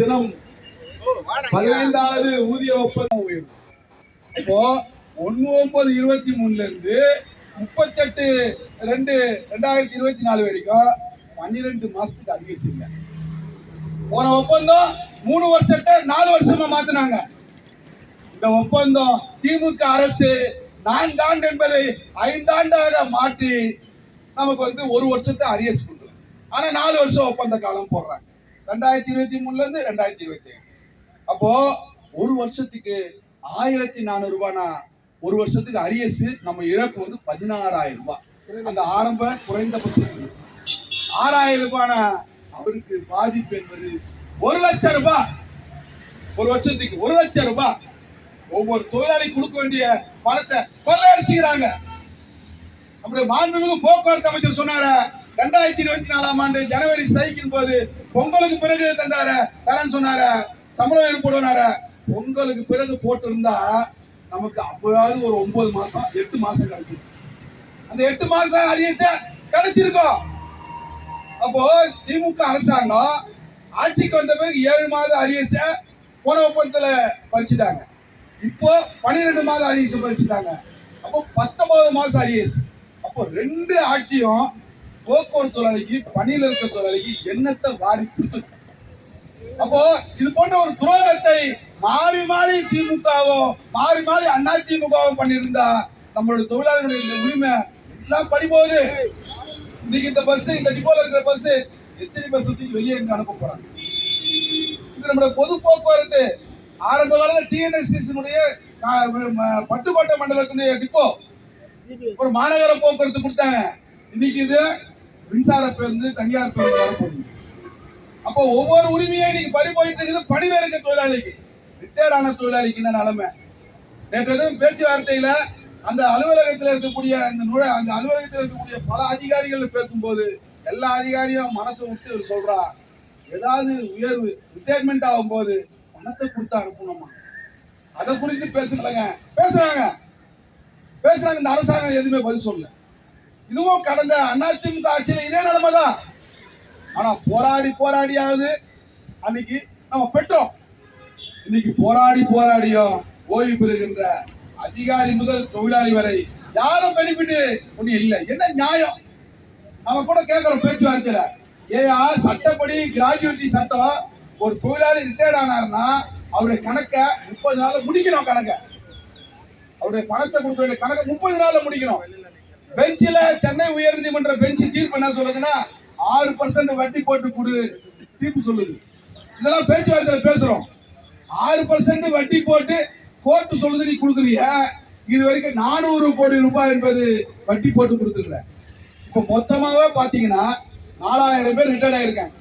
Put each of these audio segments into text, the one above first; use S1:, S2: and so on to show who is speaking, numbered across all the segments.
S1: தினம் பதினைந்தாவது ஊதிய ஒப்பந்தம் உயர்வு இப்போ ஒன்னு ஒன்பது இருபத்தி மூணுல இருந்து முப்பத்தெட்டு ரெண்டு ரெண்டாயிரத்தி இருபத்தி நாலு வரைக்கும் பன்னிரெண்டு மாசத்துக்கு அதிகரிச்சிங்க போன ஒப்பந்தம் மூணு வருஷத்தை நாலு வருஷமா மாத்தினாங்க. இந்த ஒப்பந்தம் திமுக அரசு நான்காண்டு என்பதை ஐந்தாண்டாக மாற்றி நமக்கு வந்து ஒரு வருஷத்தை அரியஸ் கொடுக்கல. ஆனா நாலு வருஷம் ஒப்பந்த காலம் போடுறாங்க. ரெண்டாயிரத்தி இருபத்தி மூணுல இருந்து ரெண்டாயிரத்தி இருபத்தி ஏழு அப்போ ஒரு வருஷத்துக்கு ஆயிரத்தி நானூறு ரூபாய்னா ஒரு வருஷத்துக்கு அரியஸ் நம்ம இழப்பு வந்து பதினாறாயிரம் ரூபாய் அந்த ஆரம்ப குறைந்தபட்சம் ஆறாயிரம் ரூபாய்னா அவருக்கு பாதிப்பு என்பது ஒரு லட்சம் ரூபாய் ஒரு வருஷத்துக்கு ஒரு லட்சம் ரூபாய் ஒவ்வொரு தொழிலாளி கொடுக்க வேண்டிய பணத்தை கொள்ளையடிச்சுக்கிறாங்க. நம்முடைய மாண்புமிகு போக்குவரத்து அமைச்சர் சொன்னார ரெண்டாயிரத்தி இருபத்தி நாலாம் ஆண்டு ஜனவரி ஸ்ட்ரைக்கின் போது பொங்கலுக்கு பிறகு தந்தார தரேன்னு சொன்னார? சம்பளம் உயர்வு பொங்கலுக்கு பிறகு போட்டிருந்தா நமக்கு அப்போயாவது ஒரு ஒன்பது மாசம் எட்டு மாசம் கிடைக்கும். அந்த எட்டு மாசம் அரியச கிடைச்சிருக்கோம் அப்போ திமுக அரசாங்கம் ஆட்சிக்கு வந்த பிறகு ஏழு மாதம் அரியச போன ஒப்பந்தத்துல பறிச்சுட்டாங்க. இப்போ பன்னிரெண்டு மாதம் அரியஸ் பறிச்சுட்டாங்க. அப்போ பத்தொன்பது மாசம் அரியஸ் அப்போ ரெண்டு ஆட்சியும் போக்குவரத்து தொழிலாளிக்கு பணியில் இருக்க தொழிலாளிக்கு என்னத்தை வாரி கொடுத்து அப்போ இது போன்ற ஒரு துரோகத்தை மாறி மாறி திமுகவும் மாறி மாறி அண்ணா திமுகவும் பண்ணியிருந்தா நம்மளுடைய தொழிலாளர்களுடைய இந்த உரிமை எல்லாம் பறிபோகுது. இன்னைக்கு இந்த பஸ் இந்த டிப்போல இருக்கிற பஸ் எத்தனை பஸ் சுத்தி வெளியே இங்க அனுப்ப போறாங்க? இது நம்மளுடைய பொது போக்குவரத்து. ஆரம்ப காலத்துல டிஎன்எஸ்டிசினுடைய பட்டுக்கோட்டை மண்டலத்தினுடைய டிப்போ ஒரு மாநகர போக்குவரத்து கொடுத்தாங்க இன்னைக்கு இது மின்சார பேருந்து தனியார் பேருந்து வரப்போகுது அப்போ ஒவ்வொரு உரிமையை இன்னைக்கு பறி போயிட்டு இருக்குது பணியில இருக்க தொழிலாளிக்கு. ரிட்டையர் ஆன தொழிலாளிக்கு என்ன நிலைமை? நேற்று எதுவும் பேச்சுவார்த்தையில அந்த அலுவலகத்தில் இருக்கக்கூடிய அந்த நுழ அந்த அலுவலகத்தில் இருக்கக்கூடிய பல அதிகாரிகள் பேசும்போது எல்லா அதிகாரியும் மனசை விட்டு சொல்றா ஏதாவது உயர்வு ரிட்டையர்மெண்ட் ஆகும்போது பணத்தை கொடுத்து அனுப்பணுமா? அதை குறித்து பேசுறாங்க பேசுறாங்க. பேசுறாங்க இந்த அரசாங்கம் எதுவுமே பதில் சொல்லல. இதுவும் கடந்த அதிமுக ஆட்சியில் இதே நிலைமை தான் ஆனா போராடி போராடியாவது அன்னைக்கு நம்ம பெற்றோம். இன்னைக்கு போராடி போராடியும் ஓய்வு பெறுகின்ற அதிகாரி முதல் தொழிலாளி வரை யாரும் பெனிஃபிட் ஒண்ணு இல்லை. என்ன நியாயம்? நம்ம கூட கேட்கிறோம் பேச்சுவார்த்தையில. ஏயா சட்டப்படி கிராஜுவேட்டி சட்டம் ஒரு தொழிலாளி ரிட்டையர்ட் ஆனாருன்னா அவருடைய கணக்கை முப்பது நாள் முடிக்கணும் கணக்கை. அவருடைய பணத்தை கொடுக்க வேண்டிய கணக்கை முப்பது நாள்ல முடிக்கணும். பெஞ்சில சென்னை உயர்நீதிமன்ற பெஞ்ச் தீர்ப்பு என்ன சொல்லுதுன்னா ஆறு பர்சன்ட் வட்டி போட்டு கொடு தீர்ப்பு சொல்லுது. இதெல்லாம் பேச்சுவார்த்தையில பேசுறோம். ஆறு பர்சன்ட் வட்டி போட்டு கோர்ட்டு சொல்லுது நீ கொடுக்குறிய? இது வரைக்கும் நானூறு கோடி ரூபாய் என்பது வட்டி போட்டு கொடுத்துருக்க இப்போ மொத்தமாவே பாத்தீங்கன்னா நாலாயிரம் பேர் ரிட்டையர்ட் ஆயிருக்காங்க.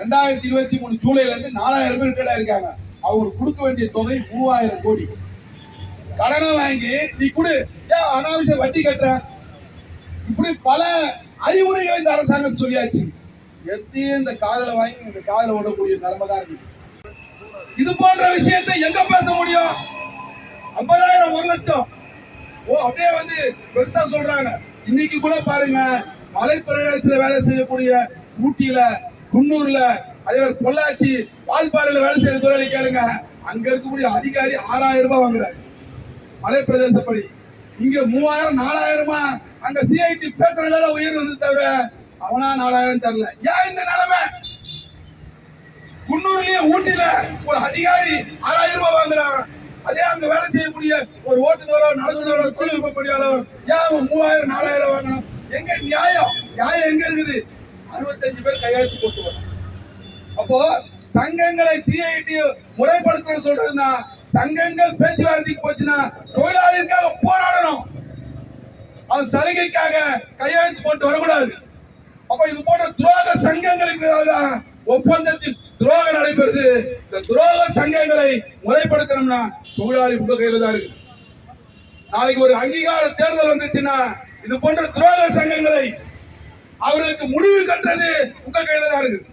S1: ரெண்டாயிரத்தி இருபத்தி மூணு ஜூலைல இருந்து நாலாயிரம் பேர் ரிட்டையர்ட் ஆயிருக்காங்க. அவங்களுக்கு கொடுக்க வேண்டிய தொகை மூவாயிரம் கோடி. கடனை வாங்கி நீ கொடு. ஏன் அனாவசிய வட்டி கட்டுற? இப்படி பல அறிவுரைகளை இந்த அரசாங்கம் சொல்லியாச்சு. எத்தையும் இந்த காதல வாங்கி இந்த காதல விடக்கூடிய நிலைமை தான் இருக்கு இது போன்ற விஷயத்தை எங்க பேச முடியும்? ஐம்பதாயிரம் ஒரு லட்சம். ஓ அப்படியே வந்து பெருசா சொல்றாங்க. இன்னைக்கு கூட பாருங்க மலைப்பிரதேசத்துல வேலை செய்யக்கூடிய ஊட்டியில குன்னூர்ல அதே மாதிரி பொள்ளாச்சி வால்பாறையில வேலை செய்யற தொழிலாளி கேளுங்க. அங்க இருக்கக்கூடிய அதிகாரி ஆறாயிரம் ரூபாய் வாங்குறாரு. மலை பிரதேசப்படி இங்க மூவாயிரம் நாலாயிரமா அங்க சிஐடி பேசுறதால உயிர் வந்து தவிர அவனா நாலாயிரம் தரல. ஏன் இந்த நிலைமை? குன்னூர்லயே ஊட்டில ஒரு அதிகாரி ஆறாயிரம் ரூபாய் வாங்குறான். அதே அங்க வேலை செய்யக்கூடிய ஒரு ஓட்டுநரோ நடத்துனரோ தொழில்நுட்ப பொறியாளர் ஏன் அவன் மூவாயிரம் நாலாயிரம் வாங்கணும் எங்க நியாயம்? நியாயம் எங்க இருக்குது? அறுபத்தஞ்சு பேர் கையெழுத்து போட்டு வரும் அப்போ சங்கங்களை சிஐடி முறைப்படுத்த சொல்றதுன்னா சங்கங்கள் பேச்சுவார்த்தைக்கு போச்சுன்னா தொழிலாளிகளுக்காக போராடணும். அது சலுகைக்காக கையெழுத்து போட்டு வரக்கூடாது. அப்ப இது போன்ற துரோக சங்கங்களுக்கு ஒப்பந்தத்தில் துரோகம் நடைபெறுது. இந்த துரோக சங்கங்களை முறைப்படுத்தணும்னா தொழிலாளி உங்க கையில தான் இருக்கு நாளைக்கு ஒரு அங்கீகார தேர்தல் வந்துச்சுன்னா இது போன்ற துரோக சங்கங்களை அவர்களுக்கு முடிவு கட்டுறது உங்க கையில தான் இருக்குது.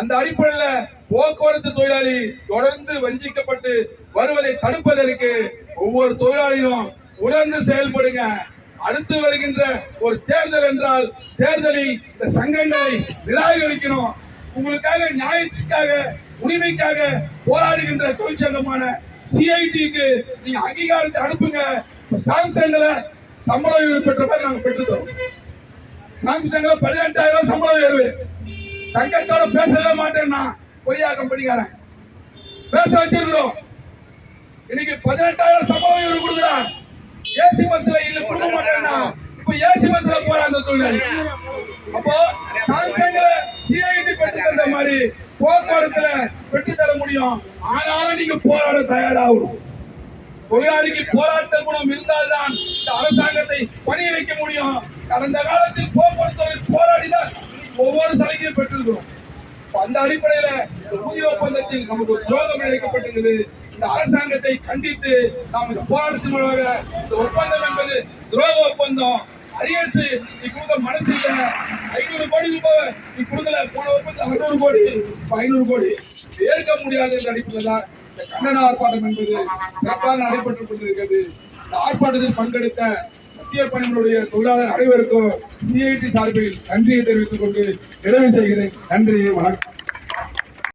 S1: அந்த அடிப்படையில் போக்குவரத்து தொழிலாளி தொடர்ந்து வஞ்சிக்கப்பட்டு வருவதை தடுப்பதற்கு ஒவ்வொரு தொழிலாளியும் உணர்ந்து செயல்படுங்க. அடுத்து வருகின்ற ஒரு தேர்தல் என்றால் தேர்தலில் இந்த சங்கங்களை நிராகரிக்கணும். உங்களுக்காக நியாயத்துக்காக உரிமைக்காக போராடுகின்ற தொழிற்சங்கமான சிஐடிக்கு நீங்க அங்கீகாரத்தை அனுப்புங்க. சாம்சங்ல சம்பள உயர்வு பெற்ற மாதிரி நாங்க பெற்று தரோம். சாம்சங்ல பதினெட்டாயிரம் ரூபாய் சம்பள உயர்வு. சங்கத்தோட பேசவே மாட்டேன்னா பொய்யா கம்பெனிக்காரன் பேச வச்சிருக்கிறோம். இன்னைக்கு பதினெட்டாயிரம் சம்பவம் உயர்வு கொடுக்குறான் ஏசி பஸ்ல இல்ல கொடுக்க மாட்டேன்னா இப்ப ஏசி பஸ்ல போற அந்த தொழிலாளி. அப்போ சாம்சங்ல சிஐடி பெற்று தந்த மாதிரி போக்குவரத்துல பெற்று தர முடியும். ஆனாலும் நீங்க போராட தயாராகணும். தொழிலாளிக்கு போராட்ட குணம் இருந்தால்தான் இந்த அரசாங்கத்தை பணிய வைக்க முடியும். கடந்த காலத்தில் போக்குவரத்து தொழில் போராடிதான் ஒவ்வொரு சலுகையும் பெற்றிருக்கிறோம். அந்த அடிப்படையில இந்த ஊதிய ஒப்பந்தத்தில் நமக்கு ஒரு துரோகம் இழைக்கப்பட்டிருக்குது. இந்த அரசாங்கத்தை கண்டித்து நாம் இந்த போராட்டத்தின் மூலமாக இந்த ஒப்பந்தம் என்பது துரோக ஒப்பந்தம். அரியசு நீ கொடுக்க மனசு இல்ல. ஐநூறு கோடி ரூபாய் நீ கொடுக்கல. போன ஒப்பந்தம் அறுநூறு கோடி ஐநூறு கோடி. ஏற்க முடியாது என்ற அடிப்படையில் தான் இந்த கண்டன ஆர்ப்பாட்டம் என்பது சிறப்பாக நடைபெற்றுக் கொண்டிருக்கிறது. இந்த ஆர்ப்பாட்டத்தில் பங்கெடுத்த மத்திய பணிகளுடைய தொழிலாளர் அனைவருக்கும் சிஐடி சார்பில் நன்றியை தெரிவித்துக் கொண்டு நிறைவு செய்கிறேன் நன்றி வணக்கம்.